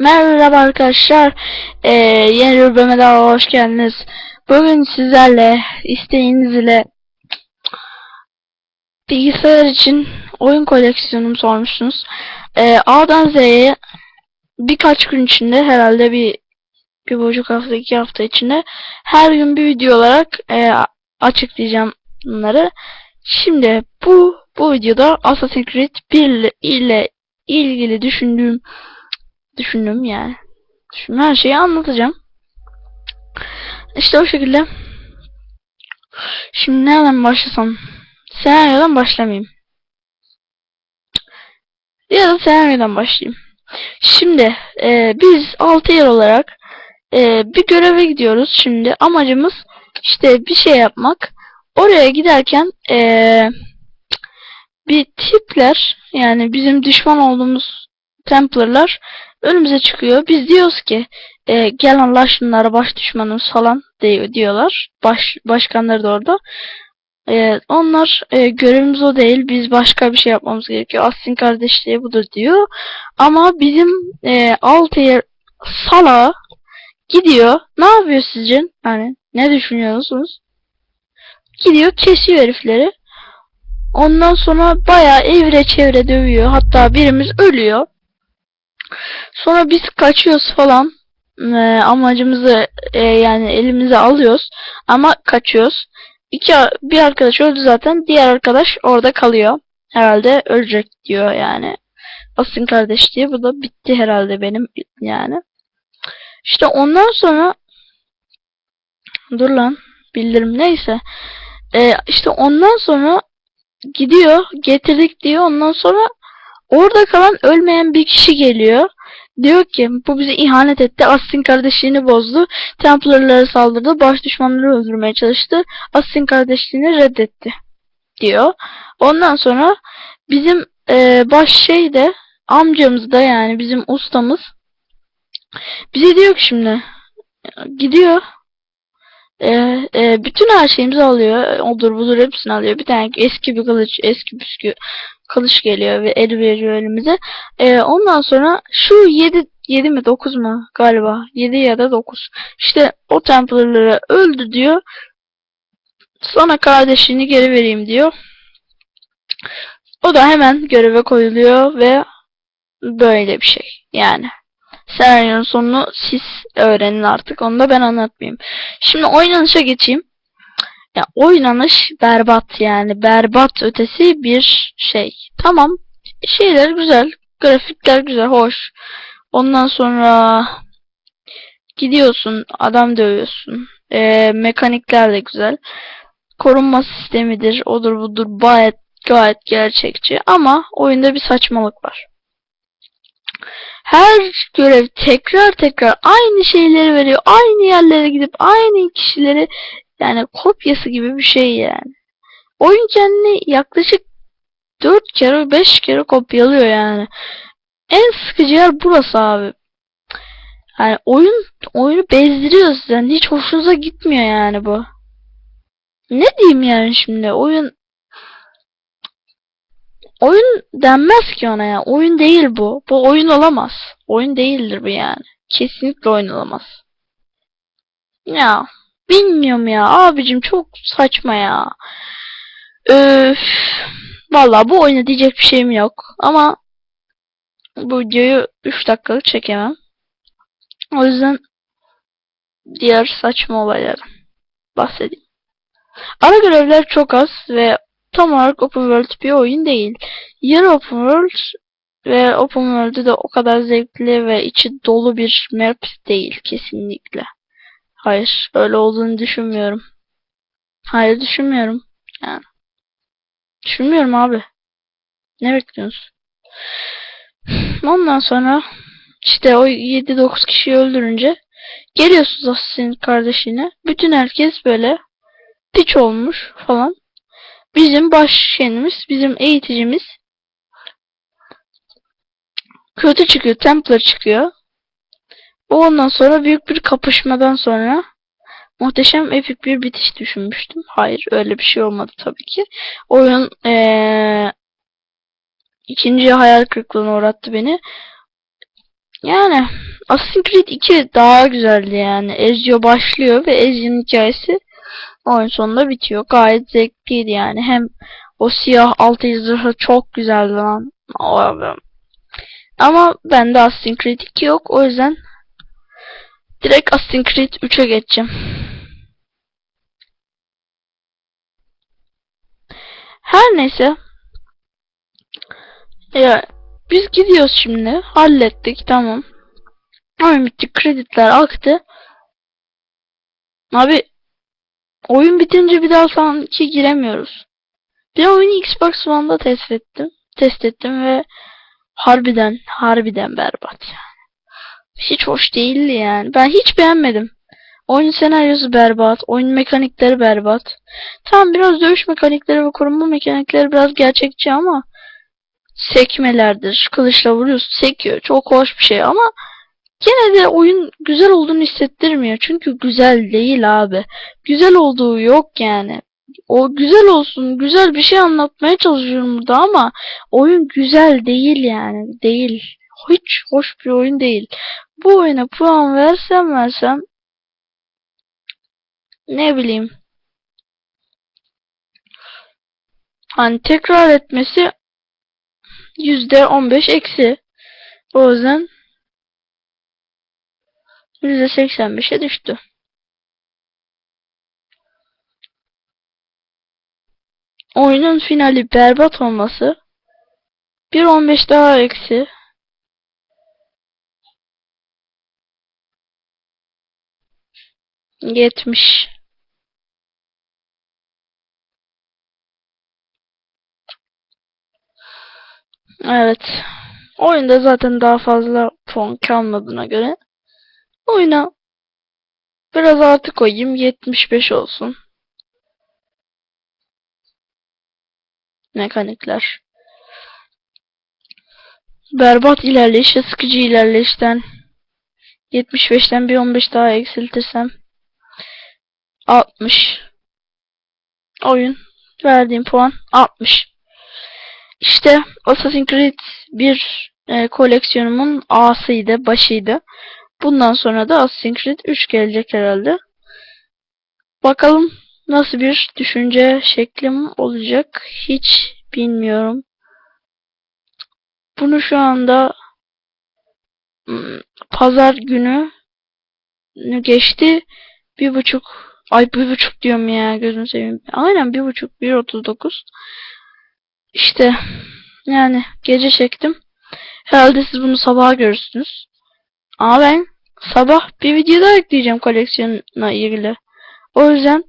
Merhaba arkadaşlar. Ee, yeni bölüme daha hoş geldiniz. Bugün sizlerle isteğiniz ile bilgisayar için oyun koleksiyonumu sormuşsunuz. Ee, A'dan Z'ye birkaç gün içinde herhalde bir bir buçuk hafta iki hafta içinde her gün bir video olarak e, açıklayacağım bunları. Şimdi bu bu videoda Assassin's Creed 1 ile ilgili düşündüğüm düşündüm yani. Şimdi her şeyi anlatacağım. İşte o şekilde. Şimdi nereden başlasam? Senaryodan başlamayayım. Ya da senaryodan başlayayım. Şimdi e, biz 6 yer olarak e, bir göreve gidiyoruz şimdi. Amacımız işte bir şey yapmak. Oraya giderken e, bir tipler yani bizim düşman olduğumuz Templar'lar önümüze çıkıyor. Biz diyoruz ki e, gel Allah şunlara baş düşmanımız falan diyor, diyorlar. Baş, başkanları da orada. E, onlar e, görevimiz o değil. Biz başka bir şey yapmamız gerekiyor. Aslin kardeşliği budur diyor. Ama bizim e, Altair Sala gidiyor. Ne yapıyor sizce? Hani ne düşünüyorsunuz? Gidiyor kesiyor herifleri. Ondan sonra bayağı evre çevre dövüyor. Hatta birimiz ölüyor. Sonra biz kaçıyoruz falan. Ee, amacımızı e, yani elimize alıyoruz. Ama kaçıyoruz. İki, bir arkadaş öldü zaten. Diğer arkadaş orada kalıyor. Herhalde ölecek diyor yani. Asın kardeş diye. Bu da bitti herhalde benim yani. İşte ondan sonra dur lan bildirim neyse. Ee, işte ondan sonra gidiyor getirdik diyor. Ondan sonra orada kalan ölmeyen bir kişi geliyor. Diyor ki bu bize ihanet etti. Astin kardeşliğini bozdu. Templarlara saldırdı. Baş düşmanları öldürmeye çalıştı. Astin kardeşliğini reddetti. Diyor. Ondan sonra bizim e, baş şey de amcamız da yani bizim ustamız bize diyor ki şimdi gidiyor e, e, bütün her şeyimizi alıyor. Odur budur hepsini alıyor. Bir tane eski bir kılıç, eski püskü kılıç geliyor ve el veriyor elimize. E, ondan sonra şu 7 7 mi 9 mu galiba 7 ya da 9. İşte o Templar'ları öldü diyor. Sonra kardeşini geri vereyim diyor. O da hemen göreve koyuluyor ve böyle bir şey. Yani senaryonun sonunu siz öğrenin artık. Onu da ben anlatmayayım. Şimdi oynanışa geçeyim. Ya oynanış berbat yani. Berbat ötesi bir şey. Tamam. Şeyler güzel. Grafikler güzel. Hoş. Ondan sonra gidiyorsun. Adam dövüyorsun. Ee, mekanikler de güzel. Korunma sistemidir. Odur budur. Gayet gayet gerçekçi. Ama oyunda bir saçmalık var. Her görev tekrar tekrar aynı şeyleri veriyor. Aynı yerlere gidip aynı kişileri yani kopyası gibi bir şey yani. Oyun kendini yaklaşık 4 kere 5 kere kopyalıyor yani. En sıkıcı yer burası abi. Yani oyun oyunu bezdiriyor sizden. Hiç hoşunuza gitmiyor yani bu. Ne diyeyim yani şimdi oyun oyun denmez ki ona ya. Oyun değil bu. Bu oyun olamaz. Oyun değildir bu yani. Kesinlikle oyun olamaz. Ya bilmiyorum ya. Abicim çok saçma ya. Öf. Vallahi bu oyuna diyecek bir şeyim yok. Ama bu videoyu 3 dakikalık çekemem. O yüzden diğer saçma olaylardan bahsedeyim. Ara görevler çok az ve tam olarak open world bir oyun değil. Yarı open world ve open world'ü de o kadar zevkli ve içi dolu bir map değil kesinlikle. Hayır, öyle olduğunu düşünmüyorum. Hayır, düşünmüyorum. Yani. Düşünmüyorum abi. Ne bekliyorsunuz? Ondan sonra işte o 7-9 kişiyi öldürünce geliyorsunuz Assassin kardeşine. Bütün herkes böyle piç olmuş falan. Bizim baş şeyimiz, bizim eğiticimiz kötü çıkıyor. Templar çıkıyor. Ondan sonra büyük bir kapışmadan sonra muhteşem epik bir bitiş düşünmüştüm. Hayır öyle bir şey olmadı tabii ki. Oyun ee, ikinci hayal kırıklığına uğrattı beni. Yani Assassin's Creed 2 daha güzeldi yani. Ezio başlıyor ve Ezio'nun hikayesi oyun sonunda bitiyor. Gayet zevkliydi yani. Hem o siyah altı zırhı çok güzeldi lan. Ama bende Assassin's Creed 2 yok. O yüzden direkt Assassin's Creed 3'e geçeceğim. Her neyse. Ya biz gidiyoruz şimdi. Hallettik tamam. Oyun bitti. Krediler aktı. Abi oyun bitince bir daha sanki giremiyoruz. Bir oyunu Xbox One'da test ettim. Test ettim ve harbiden harbiden berbat yani. Hiç hoş değildi yani. Ben hiç beğenmedim. Oyun senaryosu berbat. Oyun mekanikleri berbat. Tamam biraz dövüş mekanikleri ve korunma mekanikleri biraz gerçekçi ama sekmelerdir. Kılıçla vuruyorsun sekiyor. Çok hoş bir şey ama gene de oyun güzel olduğunu hissettirmiyor. Çünkü güzel değil abi. Güzel olduğu yok yani. O güzel olsun, güzel bir şey anlatmaya çalışıyorum burada ama oyun güzel değil yani. Değil. Hiç hoş bir oyun değil. Bu oyuna puan versem versem ne bileyim hani tekrar etmesi yüzde on beş eksi. O yüzden yüzde seksen beşe düştü. Oyunun finali berbat olması bir on beş daha eksi. Yetmiş. Evet. Oyunda zaten daha fazla puan kalmadığına göre oyuna biraz artı koyayım 75 olsun. Mekanikler. Berbat ilerleyişe sıkıcı ilerleyişten 75'ten bir 15 daha eksiltirsem 60 oyun verdiğim puan 60 işte Assassin's Creed bir e, koleksiyonumun A'sıydı, başıydı. Bundan sonra da Assassin's Creed 3 gelecek herhalde. Bakalım nasıl bir düşünce şeklim olacak hiç bilmiyorum. Bunu şu anda hmm, pazar günü geçti. Bir buçuk ay bir buçuk diyorum ya gözünü seveyim. Aynen bir buçuk bir otuz dokuz. İşte yani gece çektim. Herhalde siz bunu sabah görürsünüz. Ama ben sabah bir video daha ekleyeceğim koleksiyonla ilgili. O yüzden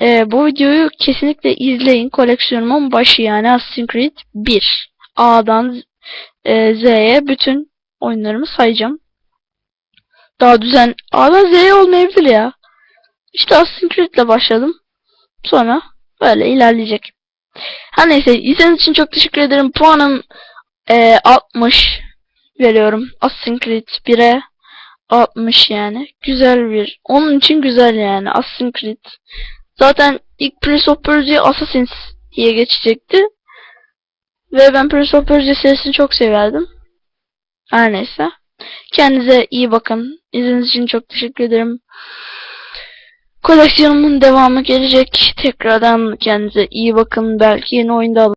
e, bu videoyu kesinlikle izleyin. Koleksiyonumun başı yani Assassin's Creed 1. A'dan e, Z'ye bütün oyunlarımı sayacağım. Daha düzen A'dan Z'ye olmayabilir ya. İşte Assassin's Creed ile başladım. Sonra böyle ilerleyecek. Her neyse izlediğiniz için çok teşekkür ederim. Puanım e, 60 veriyorum. Assassin's Creed 1'e 60 yani. Güzel bir. Onun için güzel yani. Assassin's Creed. Zaten ilk Prince of Persia Assassins diye geçecekti. Ve ben Prince of Persia serisini çok severdim. Her neyse. Kendinize iyi bakın. İzlediğiniz için çok teşekkür ederim. Koleksiyonumun devamı gelecek. Tekrardan kendinize iyi bakın. Belki yeni oyunda